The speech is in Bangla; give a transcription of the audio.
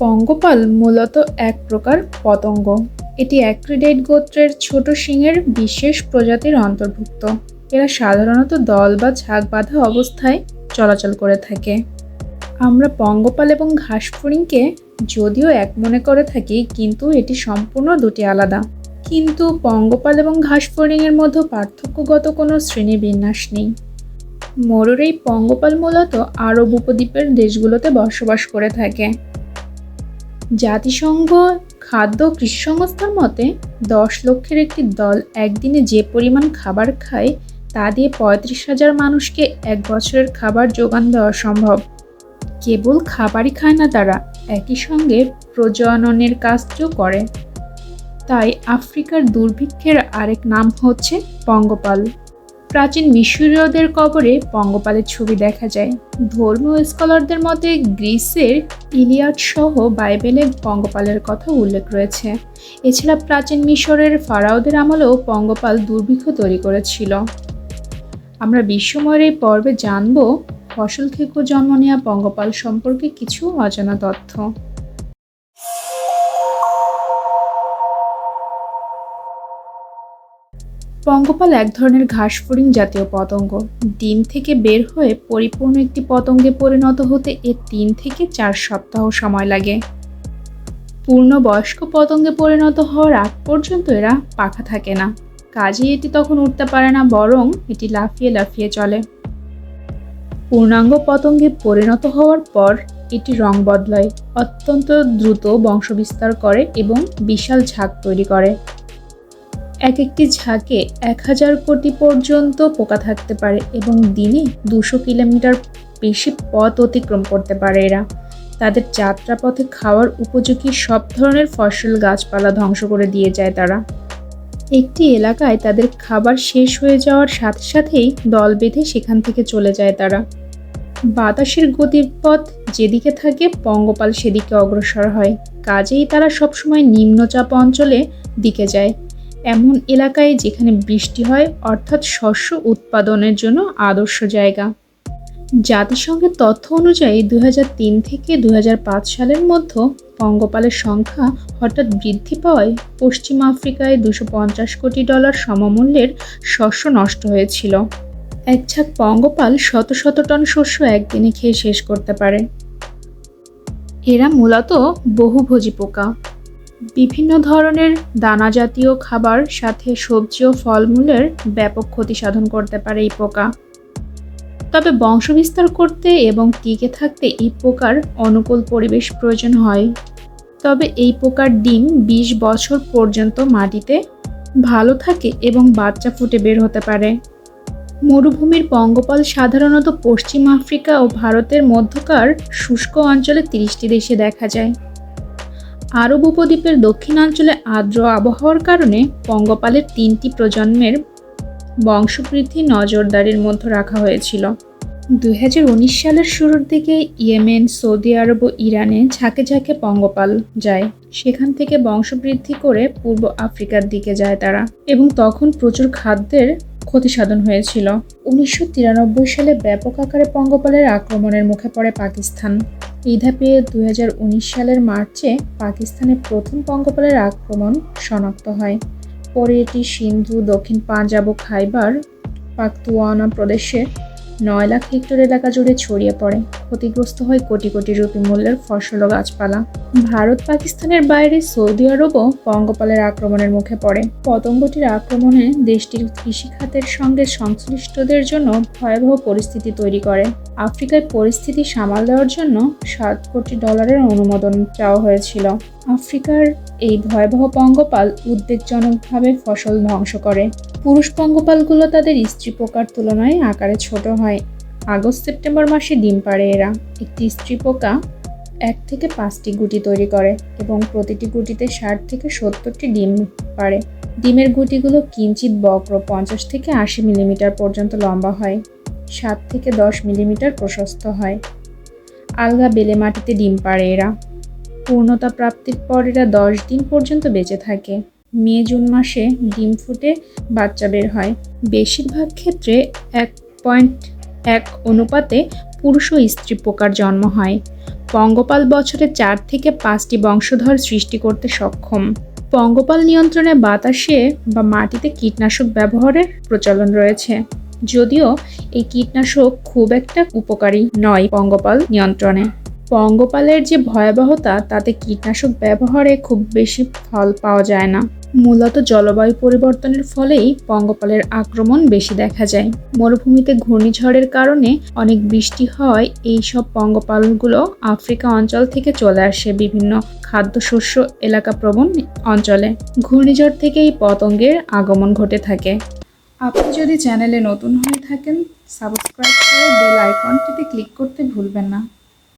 পঙ্গপাল মূলত এক প্রকার পতঙ্গ। এটি অ্যাক্রিডাইট গোত্রের ছোট শিঙের বিশেষ প্রজাতির অন্তর্ভুক্ত। এরা সাধারণত দল বা ঝাঁক বাঁধা অবস্থায় চলাচল করে থাকে। আমরা পঙ্গপাল এবং ঘাসফড়িংকে যদিও এক মনে করে থাকি, কিন্তু এটি সম্পূর্ণ দুটি আলাদা। কিন্তু পঙ্গপাল এবং ঘাসফড়িংয়ের মধ্যে পার্থক্যগত কোনো শ্রেণীবিন্যাস নেই। মরুর এই পঙ্গপাল মূলত আরব উপদ্বীপের দেশগুলোতে বসবাস করে থাকে। জাতিসংঘ, খাদ্য কৃষি সংস্থার মতে, দশ লক্ষের একটি দল একদিনে যে পরিমাণ খাবার খায়, তা দিয়ে পঁয়ত্রিশ হাজার মানুষকে এক বছরের খাবার যোগান দেওয়া সম্ভব। কেবল খাবারই খায় না তারা, একই সঙ্গে প্রজননের কাজও করে। তাই আফ্রিকার দুর্ভিক্ষের আরেক নাম হচ্ছে পঙ্গপাল। প্রাচীন মিশরীয়দের কবরে পঙ্গপালের ছবি দেখা যায়। ধর্মীয় স্কলারদের মতে গ্রিসের ইলিয়াড সহ বাইবেলে পঙ্গপালের কথা উল্লেখ রয়েছে। এছাড়া প্রাচীন মিশরের ফারাওদের আমলেও পঙ্গপাল দুর্ভিক্ষ তৈরি করেছিল। আমরা বিশ্বময়ের এই পর্বে জানব, ফসল খেকো জন্ম নেওয়া পঙ্গপাল সম্পর্কে কিছু অজানা তথ্য। পঙ্গপাল এক ধরনের ঘাসফড়িং জাতীয় পতঙ্গ। ডিম থেকে বের হয়ে পরিপূর্ণ একটি পতঙ্গে পরিণত হতে এর তিন থেকে চার সপ্তাহ সময় লাগে। পূর্ণবয়স্ক পতঙ্গে পরিণত হওয়ার আগ পর্যন্ত এরা পাখা থাকে না। কাজেই এটি তখন উঠতে পারে না, বরং এটি লাফিয়ে লাফিয়ে চলে। পূর্ণাঙ্গ পতঙ্গে পরিণত হওয়ার পর এটি রং বদলায়, অত্যন্ত দ্রুত বংশবিস্তার করে এবং বিশাল ঝাঁক তৈরি করে। এক একটি ঝাঁকে এক হাজার কোটি পর্যন্ত পোকা থাকতে পারে এবং দিনে দুশো কিলোমিটার বেশি পথ অতিক্রম করতে পারে এরা। তাদের যাত্রাপথে খাওয়ার উপযোগী সব ধরনের ফসল গাছপালা ধ্বংস করে দিয়ে যায় তারা। একটি এলাকায় তাদের খাবার শেষ হয়ে যাওয়ার সাথে সাথেই দল বেঁধে সেখান থেকে চলে যায় তারা। বাতাসের গতির পথ যেদিকে থাকে পঙ্গপাল সেদিকে অগ্রসর হয়। কাজেই তারা সবসময় নিম্নচাপ অঞ্চলে দিকে যায়। এমন এলাকায় যেখানে বৃষ্টি হয়, অর্থাৎ শস্য উৎপাদনের জন্য আদর্শ জায়গা। জাতিসংঘের তথ্য অনুযায়ী দু হাজার তিন থেকে দু হাজার পাঁচ সালের মধ্যে পঙ্গপালের সংখ্যা হঠাৎ বৃদ্ধি পাওয়ায় পশ্চিম আফ্রিকায় দুশো কোটি ডলার সমমূল্যের শস্য নষ্ট হয়েছিল। এক ঝাঁক পঙ্গপাল শত শত টন শস্য একদিনে খেয়ে শেষ করতে পারে। এরা মূলত বহুভোজী পোকা। বিভিন্ন ধরনের দানা জাতীয় খাবার সাথে সবজি ও ফলমূলের ব্যাপক ক্ষতি সাধন করতে পারে এই পোকা। তবে বংশবিস্তার করতে এবং টিকে থাকতে এই পোকার অনুকূল পরিবেশ প্রয়োজন হয়। তবে এই পোকার ডিম বিশ বছর পর্যন্ত মাটিতে ভালো থাকে এবং বাচ্চা ফুটে বের হতে পারে। মরুভূমির পঙ্গপাল সাধারণত পশ্চিম আফ্রিকা ও ভারতের মধ্যকার শুষ্ক অঞ্চলে তিরিশটি দেশে দেখা যায়। আরব উপদ্বীপের দক্ষিণাঞ্চলে আর্দ্র আবহাওয়ার কারণে পঙ্গপালের তিনটি প্রজন্মের বংশবৃদ্ধি নজরদারির মধ্যে রাখা হয়েছিল। দুই হাজার উনিশ সালের শুরুর দিকে ইয়েমেন, সৌদি আরব ও ইরানে ঝাঁকে ঝাঁকে পঙ্গপাল যায়। সেখান থেকে বংশবৃদ্ধি করে পূর্ব আফ্রিকার দিকে যায় তারা এবং তখন প্রচুর খাদ্যের ক্ষতি সাধন হয়েছিল। উনিশশো তিরানব্বই সালে ব্যাপক আকারে পঙ্গপালের আক্রমণের মুখে পড়ে পাকিস্তান। এই ধাপে দু সালের মার্চে পাকিস্তানে প্রথম পঙ্গপালের আক্রমণ শনাক্ত হয়। পরে এটি সিন্ধু, দক্ষিণ পাঞ্জাব ও খাইবার, পাকতুয়ানা প্রদেশে নয় লাখ হেক্টর এলাকা জুড়ে ছড়িয়ে পড়ে। ক্ষতিগ্রস্ত হয় কোটি কোটি রুপি মূল্যের ফসল ও গাছপালা। ভারত পাকিস্তানের বাইরে সৌদি আরবও পঙ্গপালের আক্রমণের মুখে পড়ে। পতঙ্গটির আক্রমণে দেশটির কৃষিখাতের সঙ্গে সংশ্লিষ্টদের জন্য ভয়াবহ পরিস্থিতি তৈরি করে। আফ্রিকায় পরিস্থিতি সামাল দেওয়ার জন্য সাত কোটি ডলারের অনুমোদন চাওয়া হয়েছিল। আফ্রিকার এই ভয়াবহ পঙ্গপাল উদ্বেগজনকভাবে ফসল ধ্বংস করে। পুরুষ পঙ্গপালগুলো তাদের স্ত্রী পোকার তুলনায় আকারে ছোট হয়। আগস্ট সেপ্টেম্বর মাসে ডিম পাড়ে এরা। একটি স্ত্রী পোকা এক থেকে পাঁচটি গুটি তৈরি করে এবং প্রতিটি গুটিতে ষাট থেকে সত্তরটি ডিম পাড়ে। ডিমের গুটিগুলো কিঞ্চিত বক্র, পঞ্চাশ থেকে আশি মিলিমিটার পর্যন্ত লম্বা হয়, সাত থেকে দশ মিলিমিটার প্রশস্ত হয়। আলগা বেলে মাটিতে ডিম পাড়ে এরা। পূর্ণতা প্রাপ্তির পর এরা দশ দিন পর্যন্ত বেঁচে থাকে। মে, জুন মাসে ডিম ফুটে বাচ্চা বের হয়। বেশিরভাগ ক্ষেত্রে এক পয়েন্ট এক অনুপাতে পুরুষ ও স্ত্রী পোকার জন্ম হয়। পঙ্গপাল বছরে চার থেকে পাঁচটি বংশধর সৃষ্টি করতে সক্ষম। পঙ্গপাল নিয়ন্ত্রণে বাতাসে বা মাটিতে কীটনাশক ব্যবহারের প্রচলন রয়েছে। যদিও এই কীটনাশক খুব একটা উপকারী নয় পঙ্গপাল নিয়ন্ত্রণে। পঙ্গপালের যে ভয়াবহতা, তাতে কীটনাশক ব্যবহারে খুব বেশি ফল পাওয়া যায় না। মূলত জলবায়ু পরিবর্তনের ফলেই পঙ্গপালের আক্রমণ বেশি দেখা যায়। মরুভূমিতে ঘূর্ণিঝড়ের কারণে অনেক বৃষ্টি হয় এই সব পঙ্গপালগুলো আফ্রিকা অঞ্চল থেকে চলে আসে বিভিন্ন খাদ্যশস্য এলাকা প্রবণ অঞ্চলে। ঘূর্ণিঝড় থেকে এই পতঙ্গের আগমন ঘটে থাকে। আপনি যদি চ্যানেলে নতুন হয়ে থাকেন, সাবস্ক্রাইব করে বেল আইকনটিতে ক্লিক করতে ভুলবেন না।